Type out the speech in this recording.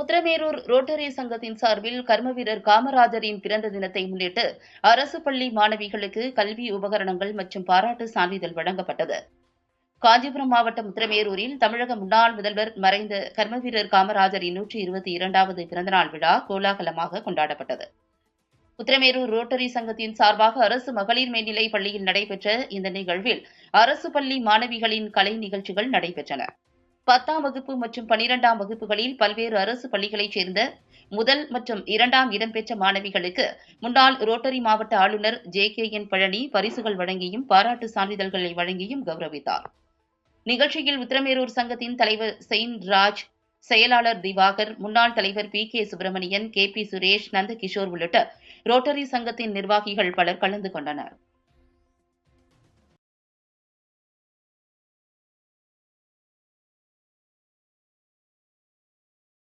Uthiramerur rotary சங்கத்தின் சார்பில் கர்மவீரர் காமராஜரின் பிறந்த தினத்தை முன்னிட்டு அரசு பள்ளி மாணவிகளுக்கு கல்வி உபகரணங்கள் மற்றும் பாராட்டு சான்றிதழ் வழங்கப்பட்டது. காஞ்சிபுரம் மாவட்டம் உத்திரமேரூரில் தமிழக முன்னாள் முதல்வர் மறைந்த கர்மவீரர் காமராஜரின் நூற்றி இருபத்தி இரண்டாவது பிறந்தநாள் விழா கோலாகலமாக கொண்டாடப்பட்டது. உத்திரமேரூர் ரோட்டரி சங்கத்தின் சார்பாக அரசு மகளிர் மேல்நிலைப் பள்ளியில் நடைபெற்ற இந்த நிகழ்வில் அரசு பள்ளி மாணவிகளின் கலை நிகழ்ச்சிகள் நடைபெற்றன. பத்தாம் வகுப்பு மற்றும் பனிரெண்டாம் வகுப்புகளில் பல்வேறு அரசு பள்ளிகளைச் சேர்ந்த முதல் மற்றும் இரண்டாம் இடம்பெற்ற மாணவிகளுக்கு முன்னாள் ரோட்டரி மாவட்ட ஆளுநர் ஜே கே என் பழனி பரிசுகள் வழங்கியும் பாராட்டு சான்றிதழ்களை வழங்கியும் கௌரவித்தார். நிகழ்ச்சியில் உத்திரமேரூர் சங்கத்தின் தலைவர் செயின்ட் ராஜ் செயலாளர் திவாகர் முன்னாள் தலைவர் P K Subramanian K P Suresh Nandakishore உள்ளிட்ட ரோட்டரி சங்கத்தின் நிர்வாகிகள் பலர் கலந்து கொண்டனர்.